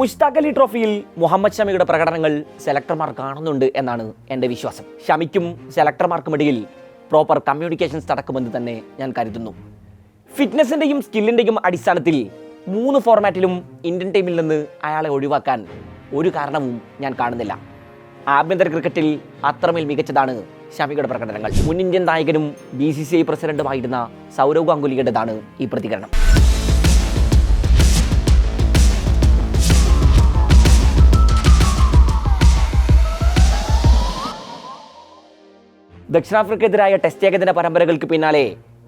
മുഷ്താഖ് അലി ട്രോഫിയിൽ മുഹമ്മദ് ഷമിയുടെ പ്രകടനങ്ങൾ സെലക്ടർമാർ കാണുന്നുണ്ട് എന്നാണ് എന്റെ വിശ്വാസം. ഷമിക്കും സെലക്ടർമാർക്കുമിടയിൽ പ്രോപ്പർ കമ്മ്യൂണിക്കേഷൻസ് നടക്കുമെന്ന് തന്നെ ഞാൻ കരുതുന്നു. ഫിറ്റ്നസിന്റെയും സ്കില്ലിന്റെയും അടിസ്ഥാനത്തിൽ മൂന്ന് ഫോർമാറ്റിലും ഇന്ത്യൻ ടീമിൽ നിന്ന് അയാളെ ഒഴിവാക്കാൻ ഒരു കാരണവും ഞാൻ കാണുന്നില്ല. ആഭ്യന്തര ക്രിക്കറ്റിൽ അത്രമേൽ മികച്ചതാണ് ഷമിയുടെ പ്രകടനങ്ങൾ. മുൻ ഇന്ത്യൻ നായകനും ബി സി സി ഐ പ്രസിഡന്റുമായിരുന്ന സൗരവ് ഗാംഗുലിയുടേതാണ് ഈ പ്രതികരണം. ദക്ഷിണാഫ്രിക്കയ്ക്കെതിരായ ടെസ്റ്റ് ഏകദിന പരമ്പരകൾക്ക് പിന്നാലെ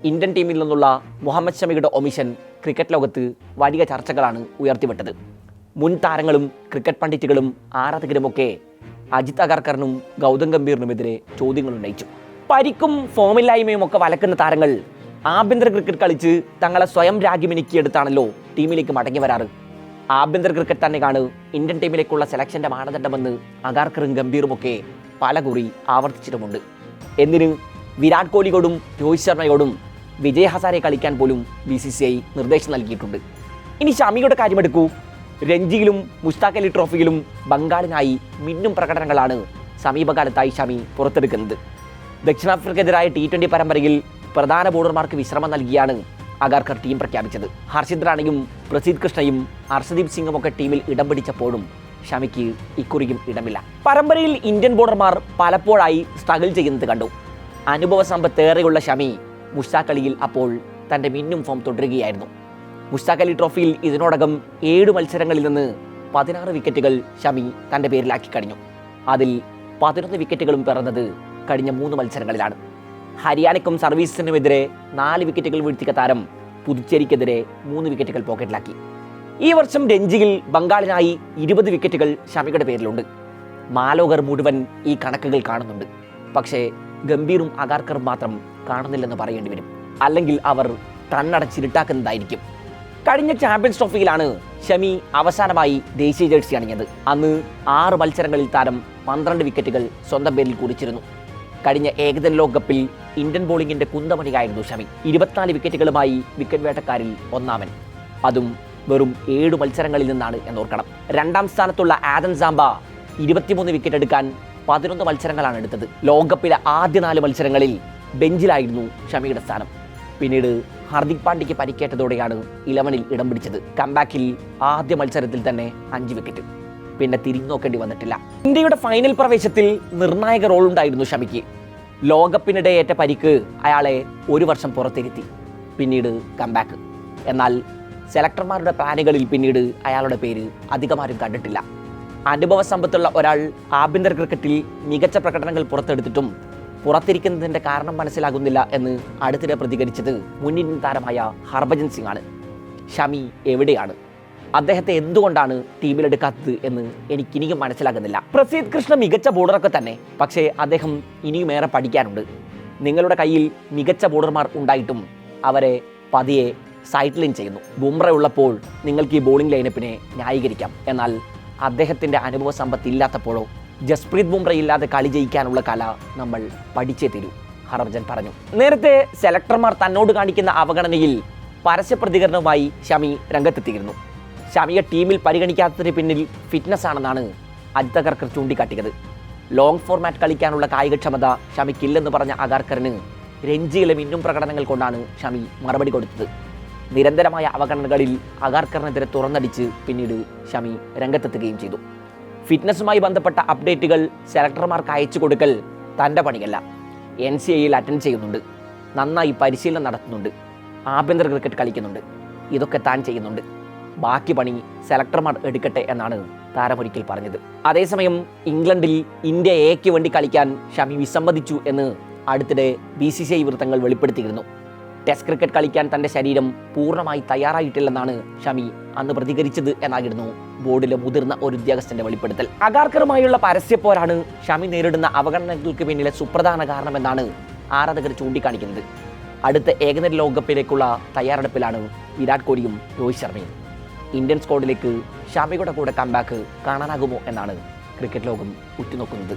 ഇന്ത്യൻ ടീമിൽ നിന്നുള്ള മുഹമ്മദ് ഷമിയുടെ ഒമിഷൻ ക്രിക്കറ്റ് ലോകത്ത് വലിയ ചർച്ചകളാണ് ഉയർത്തിവിട്ടത്. മുൻ താരങ്ങളും ക്രിക്കറ്റ് പണ്ഡിറ്റുകളും ആരാധകരുമൊക്കെ അജിത് അഗർക്കറിനും ഗൗതം ഗംഭീറിനുമെതിരെ ചോദ്യങ്ങൾ ഉന്നയിച്ചു. പരിക്കും ഫോമില്ലായ്മയും ഒക്കെ വലക്കുന്ന താരങ്ങൾ ആഭ്യന്തര ക്രിക്കറ്റ് കളിച്ച് തങ്ങളെ സ്വയം രാഗ്യമിനുക്കിയെടുത്താണല്ലോ ടീമിലേക്ക് മടങ്ങി വരാറ്. ആഭ്യന്തര ക്രിക്കറ്റ് തന്നെയാണ് ഇന്ത്യൻ ടീമിലേക്കുള്ള സെലക്ഷന്റെ മാനദണ്ഡമെന്ന് അഗാർക്കറും ഗംഭീറുമൊക്കെ പലകുറി ആവർത്തിച്ചിട്ടുമുണ്ട്. എന്തിന് വിരാട് കോഹ്ലിയോടും രോഹിത് ശർമ്മയോടും വിജയ് ഹസാരെ കളിക്കാൻ പോലും ബി സി സി ഐ നിർദ്ദേശം നൽകിയിട്ടുണ്ട്. ഇനി ഷമിയുടെ കാര്യമെടുക്കൂ. രഞ്ജിയിലും മുസ്താഖ് അലി ട്രോഫിയിലും ബംഗാളിനായി മിന്നും പ്രകടനങ്ങളാണ് സമീപകാലത്തായി ഷമി പുറത്തെടുക്കുന്നത്. ദക്ഷിണാഫ്രിക്കെതിരായ ടി ട്വന്റി പരമ്പരയിൽ പ്രധാന ബോളർമാർക്ക് വിശ്രമം നൽകിയാണ് അഗാർക്കർ ടീം പ്രഖ്യാപിച്ചത്. ഹർഷിത് റാണയും പ്രസീദ് കൃഷ്ണയും ഹർഷദീപ് സിംഗും ഒക്കെ ടീമിൽ ഇടം പിടിച്ചപ്പോഴും ഷമിക്ക് ഇക്കുറിയും ഇടമില്ല. പരമ്പരയിൽ ഇന്ത്യൻ ബോളർമാർ പലപ്പോഴായി സ്ട്രഗിൾ ചെയ്യുന്നത് കണ്ടു. അനുഭവ സമ്പത്തേറെയുള്ള ഷമി മുഷ്താഖ് അലിയിൽ അപ്പോൾ തന്റെ മിന്നും ഫോം തുടരുകയായിരുന്നു. മുഷ്താഖ് അലി ട്രോഫിയിൽ ഇതിനോടകം ഏഴ് മത്സരങ്ങളിൽ നിന്ന് പതിനാറ് വിക്കറ്റുകൾ ഷമി തന്റെ പേരിലാക്കി കഴിഞ്ഞു. അതിൽ പതിനൊന്ന് വിക്കറ്റുകളും പിറന്നത് കഴിഞ്ഞ മൂന്ന് മത്സരങ്ങളിലാണ്. ഹരിയാനയ്ക്കും സർവീസിനുമെതിരെ നാല് വിക്കറ്റുകൾ വീഴ്ത്തിയ താരം പുതുച്ചേരിക്കെതിരെ മൂന്ന് വിക്കറ്റുകൾ പോക്കറ്റിലാക്കി ഈ വർഷം രഞ്ജിയിൽ ബംഗാളിനായി ഇരുപത് വിക്കറ്റുകൾ ഷമിയുടെ പേരിലുണ്ട്. മാലോകർ മുഴുവൻ ഈ കണക്കുകൾ കാണുന്നുണ്ട്. പക്ഷേ ഗംഭീറും അഗാർക്കറും മാത്രം കാണുന്നില്ലെന്ന് പറയേണ്ടി വരും. അല്ലെങ്കിൽ അവർ കണ്ണടച്ചിരുട്ടാക്കുന്നതായിരിക്കും കഴിഞ്ഞ ചാമ്പ്യൻസ് ട്രോഫിയിലാണ് ഷമി അവസാനമായി ദേശീയ ജേഴ്സി അണിഞ്ഞത്. അന്ന് ആറ് മത്സരങ്ങളിൽ താരം പന്ത്രണ്ട് വിക്കറ്റുകൾ സ്വന്തം പേരിൽ കുറിച്ചിരുന്നു. കഴിഞ്ഞ ഏകദിന ലോകകപ്പിൽ ഇന്ത്യൻ ബോളിംഗിന്റെ കുന്തമണിയായിരുന്നു ഷമി. ഇരുപത്തിനാല് വിക്കറ്റുകളുമായി വിക്കറ്റ് വേട്ടക്കാരിൽ ഒന്നാമൻ. അതും വെറും ഏഴ് മത്സരങ്ങളിൽ നിന്നാണ് എന്നോർക്കണം. രണ്ടാം സ്ഥാനത്തുള്ള ആദൻ സാംബ ഇരുപത്തിമൂന്ന് വിക്കറ്റ് എടുക്കാൻ പതിനൊന്ന് മത്സരങ്ങളാണ് എടുത്തത്. ലോകകപ്പിലെ ആദ്യ നാല് മത്സരങ്ങളിൽ ബെഞ്ചിലായിരുന്നു ഷമിയുടെ സ്ഥാനം. പിന്നീട് ഹാർദിക് പാണ്ഡ്യയ്ക്ക് പരിക്കേറ്റതോടെയാണ് ഇലവനിൽ ഇടം പിടിച്ചത്. കംബാക്കിൽ ആദ്യ മത്സരത്തിൽ തന്നെ അഞ്ച് വിക്കറ്റ് പിന്നെ തിരിഞ്ഞു നോക്കേണ്ടി വന്നിട്ടില്ല. ഇന്ത്യയുടെ ഫൈനൽ പ്രവേശത്തിൽ നിർണായക റോൾ ഉണ്ടായിരുന്നു ഷമിക്ക്. ലോകകപ്പിനിടെ ഏറ്റ പരിക്ക് അയാളെ ഒരു വർഷം പുറത്തിരുത്തി. പിന്നീട് കംബാക്ക് എന്നാൽ സെലക്ടർമാരുടെ പ്ലാനുകളിൽ പിന്നീട് അയാളുടെ പേര് അധികമാരും കണ്ടിട്ടില്ല. അനുഭവ സമ്പത്തുള്ള ഒരാൾ ആഭ്യന്തര ക്രിക്കറ്റിൽ മികച്ച പ്രകടനങ്ങൾ പുറത്തെടുത്തിട്ടും പുറത്തിരിക്കുന്നതിന്റെ കാരണം മനസ്സിലാകുന്നില്ല എന്ന് അടുത്തിടെ പ്രതികരിച്ചത് മുൻ താരമായ ഹർഭജൻ സിംഗ് ആണ് ഷമി എവിടെയാണ്? അദ്ദേഹത്തെ എന്തുകൊണ്ടാണ് ടീമിലെടുക്കാത്തത് എന്ന് എനിക്കിനിയും മനസ്സിലാകുന്നില്ല. പ്രസീദ് കൃഷ്ണ മികച്ച ബോളറൊക്കെ തന്നെ പക്ഷേ അദ്ദേഹം ഇനിയും ഏറെ പഠിക്കാനുണ്ട്. നിങ്ങളുടെ കയ്യിൽ മികച്ച ബോളർമാർ ഉണ്ടായിട്ടും അവരെ പതിയെ സൈഡ് ലൈൻ ചെയ്യുന്നു. ബുംറ ഉള്ളപ്പോൾ നിങ്ങൾക്ക് ഈ ബോളിംഗ് ലൈനപ്പിനെ ന്യായീകരിക്കാം. എന്നാൽ അദ്ദേഹത്തിന്റെ അനുഭവ സമ്പത്ത് ഇല്ലാത്തപ്പോഴോ ജസ്പ്രീത് ബുംറ ഇല്ലാതെ കളി ജയിക്കാനുള്ള കല നമ്മൾ പഠിച്ചേ തരൂ ഹർഭജൻ പറഞ്ഞു. നേരത്തെ സെലക്ടർമാർ തന്നോട് കാണിക്കുന്ന അവഗണനയിൽ പരസ്യ പ്രതികരണവുമായി ഷമി രംഗത്തെത്തിയിരുന്നു. ഷമിയെ ടീമിൽ പരിഗണിക്കാത്തതിന് പിന്നിൽ ഫിറ്റ്നസ് ആണെന്നാണ് അജിത് അഗർക്കർ ചൂണ്ടിക്കാട്ടിയത്. ലോങ് ഫോർമാറ്റ് കളിക്കാനുള്ള കായികക്ഷമത ഷമിക്കില്ലെന്ന് പറഞ്ഞ അഗാർക്കറിന് രഞ്ജിയിലെ മിന്നും പ്രകടനങ്ങൾ കൊണ്ടാണ് ഷമി മറുപടി കൊടുത്തത്. നിരന്തരമായ അവഗണനകളിൽ അഗാർക്കറിനെതിരെ തുറന്നടിച്ച് പിന്നീട് ഷമി രംഗത്തെത്തുകയും ചെയ്തു. ഫിറ്റ്നസ്സുമായി ബന്ധപ്പെട്ട അപ്ഡേറ്റുകൾ സെലക്ടർമാർക്ക് അയച്ചു കൊടുക്കൽ തന്റെ പണിയല്ല. എൻ സി ഐയിൽ അറ്റൻഡ് ചെയ്യുന്നുണ്ട്. നന്നായി പരിശീലനം നടത്തുന്നുണ്ട്. ആഭ്യന്തര ക്രിക്കറ്റ് കളിക്കുന്നുണ്ട്. ഇതൊക്കെ താൻ ചെയ്യുന്നുണ്ട്. ബാക്കി പണി സെലക്ടർമാർ എടുക്കട്ടെ എന്നാണ് താരമൊരിക്കൽ പറഞ്ഞത്. അതേസമയം ഇംഗ്ലണ്ടിൽ ഇന്ത്യ എക്ക് വേണ്ടി കളിക്കാൻ ഷമി വിസമ്മതിച്ചു എന്ന് അടുത്തിടെ ബി സി സി ഐ വൃത്തങ്ങൾ വെളിപ്പെടുത്തിയിരുന്നു. ടെസ്റ്റ് ക്രിക്കറ്റ് കളിക്കാൻ തന്റെ ശരീരം പൂർണമായി തയ്യാറായിട്ടില്ലെന്നാണ് ഷമി അന്ന് പ്രതികരിച്ചത് എന്നായിരുന്നു ബോർഡിലെ മുതിർന്ന ഒരു ഉദ്യോഗസ്ഥന്റെ വെളിപ്പെടുത്തൽ. അഗാർക്കറുമായുള്ള പരസ്യപ്പോരാണ് ഷമി നേരിടുന്ന അവഗണനകൾക്ക് പിന്നിലെ സുപ്രധാന കാരണമെന്നാണ് ആരാധകർ ചൂണ്ടിക്കാണിക്കുന്നത്. അടുത്ത ഏകദിന ലോകകപ്പിലേക്കുള്ള തയ്യാറെടുപ്പിലാണ് വിരാട് കോഹ്ലിയും രോഹിത് ശർമ്മയും. ഇന്ത്യൻ സ്ക്വാഡിലേക്ക് ഷമിയുടെ കൂടെ കംബാക്ക് കാണാനാകുമോ എന്നാണ് ക്രിക്കറ്റ് ലോകം ഉറ്റുനോക്കുന്നത്.